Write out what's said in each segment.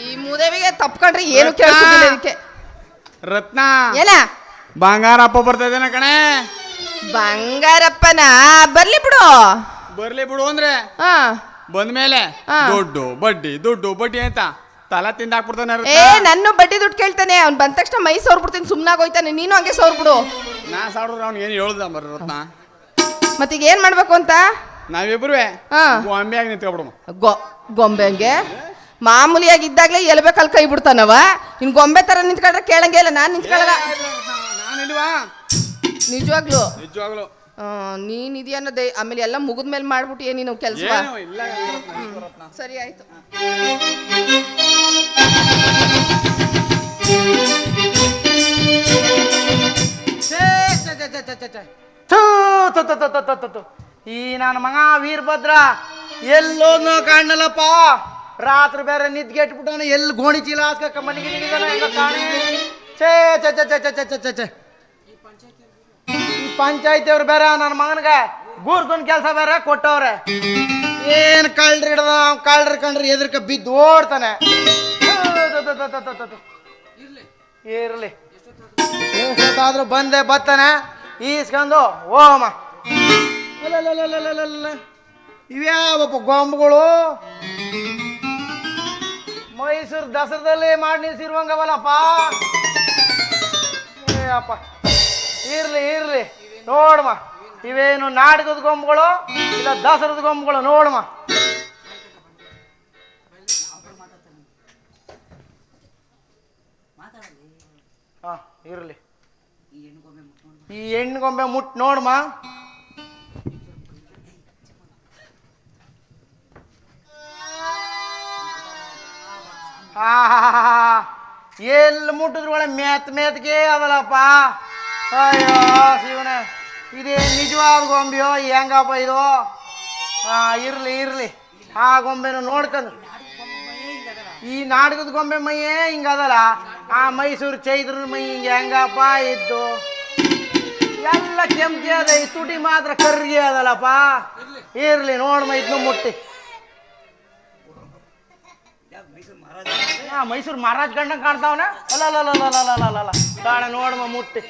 ಈ ಮುದೇವಿಗೆ ತಪ್ಕೊಂಡ್ರೆ ಏನು ಕೇಳಿಸ್ತಿಲ್ಲ ಇದಕ್ಕೆ? ರತ್ನ! ಏನ? ಬಂಗಾರಪ್ಪ ಬರ್ತಾ ಕಣೆ. ಬಂಗಾರಪ್ಪನ? ಬರ್ಲಿ ಬಿಡು. ಬರ್ಲಿ ಬಿಡು ಅಂದ್ರೆ? ಹಾ. ಬಂದ್ಮೇಲೆ ದುಡ್ಡು ಬಡ್ಡಿ ದುಡ್ಡು ಬಡ್ಡಿ ಅಂತ ತಲಾ ತಿಂದಾಕ್ಬಿಡ್ತಾನೆ ಏ ನನ್ನ ಬಡ್ಡಿ ದುಡ್ಡು ಕೇಳ್ತಾನೆ. ಅವ್ನ್ ಬಂದ ತಕ್ಷಣ ಮೈ ಸೋರ್ಬಿಡ್ತೀನಿ ಸುಮ್ಮನಾಗೋಯ್ತಾನೆ ನೀನು ಹಂಗೆ ಸೋರ್ಬಿಡು. ನಾ ಸಾವಿರ ಅವ್ನ್ ಏನು ಹೇಳ್ದ ಬರ್ರಿ ರತ್ನ? ಮತ್ತೀಗ ಏನ್ ಮಾಡ್ಬೇಕು ಅಂತ? ನಾವಿಬ್ರು ಹಾ. ಗೊಂಬೆಯಾಗಿ ನಿಂತ್ಕೊಬಿಡಮ್ಮ ಗೊ ಗೊಂಬೆ ಹಂಗೆ ಮಾಮೂಲಿಯಾಗಿ ಇದ್ದಾಗ್ಲೇ ಎಲ್ಬೇಕಲ್ಲಿ ಕೈ ಬಿಡ್ತಾನವ. ಇನ್ ಗೊಂಬೆ ತರ ನಿಂತ್ಕೊಂಡ್ರೆ ಕೇಳಂಗೆ ಇಲ್ಲ ನಾನ್ ನಿಂತ್ಕೊಳ್ಳಲ್ಲ ನಾನಿಲ್ವಾ ನಿಜವಾಗ್ಲು. ನಿಜವಾಗ್ಲು. ನೀನ್ ಇದೆಯಾ ಅನ್ನೋದೇ ಆಮೇಲೆ ಎಲ್ಲ ಮುಗಿದ್ಮೇಲೆ ಮಾಡ್ಬಿಟ್ಟು ನೀನು ಕೆಲಸ ಏನು ಇಲ್ಲ. ಸರಿ ಆಯ್ತು. ಛೇ, ಛೇ, ಛೇ, ಛೇ, ಛೇ, ಛೇ, ಛೇ. ಈ ನನ್ನ ಮಗ ವೀರಭದ್ರ ಎಲ್ಲೋದ್ನೋ ಕಾಣಲ್ಲಪ್ಪ ರಾತ್ರಿ ಬೇರೆ ನಿದ್ಗೆಟ್ಬಿಟ್ಟವನು ಎಲ್ಲಿ ಗೋಣಿ ಚೀಲ ಹಾಸ್ಕ ಮನೆಗೆ ಕಾಣೆ ಛೇ ಛೇ ಛೇ ಛೇ ಈ ಪಂಚಾಯತಿ ಅವ್ರು ಬೇರೆ, ನನ್ನ ಮಗನಿಗೆ ಗೂರ್ದೊಂದು ಕೆಲಸ ಬೇರೆ ಕೊಟ್ಟವ್ರೆ. ಏನ್ ಕಳ್ರಿ ಹಿಡ್ದ ಕಳ್ರಿ ಕಂಡ್ರಿ ಎದ್ರಕ ಬಿದ್ದು ಓಡ್ತಾನೆ. ಇರ್ಲಿ. ಎಷ್ಟೊತ್ತಾದ್ರೂ ಬಂದೆ, ಬತ್ತಾನೆ. ಈಸ್ಕೊಂಡು ಓಮ ಅಲ್ಲಲ್ಲಲ್ಲಲ್ಲಲ್ಲಲ್ಲ. ಇವ್ಯಾವಪ್ಪ ಗೊಂಬುಗಳು? ಮೈಸೂರು ದಸರಾದಲ್ಲಿ ಮಾಡಿ ನಿಲ್ಸಿರುವಂಗವಲ್ಲಪ್ಪ. ಅಪ್ಪ. ಇರ್ಲಿ ಇರ್ಲಿ. ನೋಡಮ್ಮ ಇವೇನು ನಾಟಕದ ಗೊಂಬುಗಳು ಇಲ್ಲ ದಸರದ ಗೊಂಬುಗಳು ನೋಡಮ್ಮ ಹಾ ಇರ್ಲಿ. ಈ ಹೆಣ್ಣು ಗೊಂಬೆ ಮುಟ್ ನೋಡಮ್ಮ ಎಲ್ಲಿ ಮುಟ್ಟಿದ್ರು ಒಳ್ಳೆ ಮೇತ್ ಮೇತ್ಗೆ ಅದಲ್ಲಪ್ಪ. ಅಯ್ಯೋ, ಶಿವನ, ಇದೇ ನಿಜವಾದ ಗೊಂಬೆಯೋ, ಹೆಂಗಪ್ಪ ಇದು? ಹಾ ಇರ್ಲಿ ಇರ್ಲಿ. ಆ ಗೊಂಬೆನೂ ನೋಡ್ಕೊಂಡು. ಈ ನಾಟಕದ ಗೊಂಬೆ ಮೈಯೇ ಹಿಂಗದಲ್ಲ ಆ ಮೈಸೂರು ಚೈತ್ರ ಮೈ ಹಿಂಗೆ ಹೆಂಗಪ್ಪ ಇದ್ದು? ಎಲ್ಲ ಕೆಂಪಿ ಅದ, ಈ ತುಟಿ ಮಾತ್ರ ಕರ್ಗೆ ಅದಲ್ಲಪ್ಪ. ಇರ್ಲಿ ನೋಡ್ಮ ಇದನ್ನು ಮುಟ್ಟಿ. ಮೈಸೂರು ಮಹಾರಾಜ್ ಗಂಡ ಕಾಣ್ತಾವನ? ಅಲ್ಲ ಅಲ್ಲ ಕಾಣ ನೋಡ್ಮ ಮುಟ್ಟಿ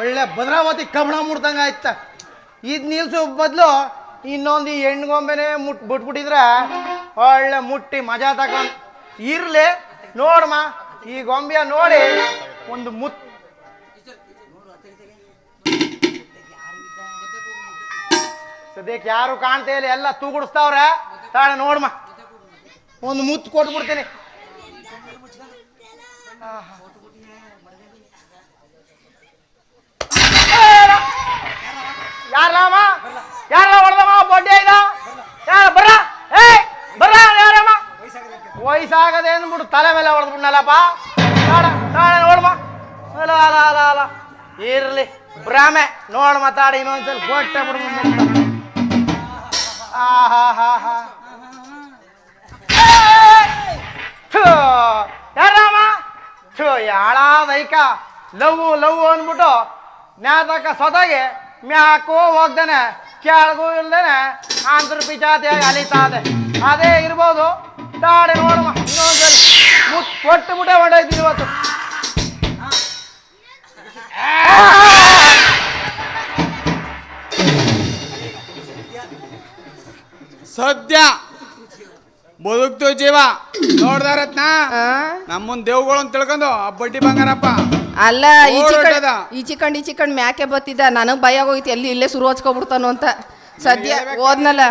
ಒಳ್ಳೆ ಭದ್ರಾವತಿ ಕಮಣ ಮುಟ್ದಂಗ ಆಯ್ತ. ಇದ್ ನಿಲ್ಸೋ ಬದಲು ಇನ್ನೊಂದು ಈ ಹೆಣ್ಣು ಗೊಂಬೆನೆ ಮುಟ್ ಬಿಟ್ಬಿಟ್ಟಿದ್ರೆ ಒಳ್ಳೆ ಮುಟ್ಟಿ ಮಜಾ ತಗೊಂಡ್ ಇರ್ಲಿ. ನೋಡಮ್ಮ ಈ ಗೊಂಬೆಯ ನೋಡಿ ಒಂದು ಮುತ್ ಸದ್ಯಕ್ಕೆ ಯಾರು ಕಾಣ್ತಾ ಇಲ್ಲ, ಎಲ್ಲ ತೂಗುಡಿಸ್ತಾವ್ರೆ. ತಾಳ ನೋಡ್ಮ. ಒಂದು ಮುತ್ತು ಕೊಟ್ಬಿಡ್ತೀನಿ. ಯಾರಮ್ಮ ಯಾರ ಹೊಡೆದಮ್ಮ ಬೊಡ್ಡೆ ಯಾರ ಬರ್ರ? ಏ ಬರ್ರ ಯಾರಮ್ಮ ವಯಸ್ಸಾಗದೆ ಅಂದ್ಬಿಟ್ಟು ತಲೆ ಮೇಲೆ ಹೊಡೆದ್ಬಿಡ್ನಲ್ಲಪ್ಪ ತಾಳ, ತಾಳೆ ನೋಡ್ಮ. ಅಲ ಅಲ ಅಲ ಅಲ ಇರ್ಲಿ. ಬ್ರಾಮೆ ನೋಡ್ ಮಾತಾಡಿ ಇನ್ನೊಂದ್ಸಲ. ಕೊಟ್ಟೆ ಬಿಡ್ಮ ಯಾಳಾದೈಕ ಲವ್ ಲವ್ ಅಂದ್ಬಿಟ್ಟು ಮ್ಯಾತಕ ಸೊದಾಗಿ ಮ್ಯಾಕೋ ಹೋಗ್ದೇನೆ, ಕೆಳಗೂ ಇಲ್ದೇನೆ ಆಂಧ್ರ ಪಿಚಾತಿಯಾಗಿ ಅಲಿತಾದೆ ಅದೇ ಇರ್ಬೋದು ತಾಡೆ ನೋಡುವ ಇನ್ನೊಂದ್ಸಲಿ ಮುಟ್ ಕೊಟ್ಟು ಬಿಟ್ಟೆ ಹೊಂಡೋಯ್ತೀನಿ ಇವತ್ತು. ಸದ್ಯ ಬದುಕ್ತು ಜೀವ. ನೋಡ್ದ ರತ್ನ? ನಮ್ಮನ್ ದೇವ್ಗಳು ಅಂತ ತಿಳ್ಕೊಂಡು ಆ ಬಡ್ಡಿ ಬಂಗಾರಪ್ಪ. ಅಲ್ಲ ಈಚಿ ಓಡೋಟದ. ಈಚಿಕಂಡ್ ಈಚಿಕಂಡ್ ಮ್ಯಾಕೆ ಬತ್ತಿದ್ದ ನನಗ್ ಭಯ ಆಗೋಯ್ತು ಎಲ್ಲಿ ಇಲ್ಲೇ ಶುರು ಹಚ್ಕೊಬಿಡ್ತಾನು ಅಂತ. ಸದ್ಯ ಓದ್ನಲ್ಲ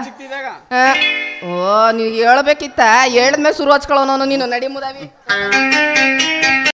ಓ ನೀವು ಹೇಳ್ಬೇಕಿತ್ತ? ಹೇಳದ್ಮೇಲೆ ಶುರು ಹಚ್ಕೊಳ್ಳೋನು ನೀನು ನಡಿ ಮುದಾವಿ.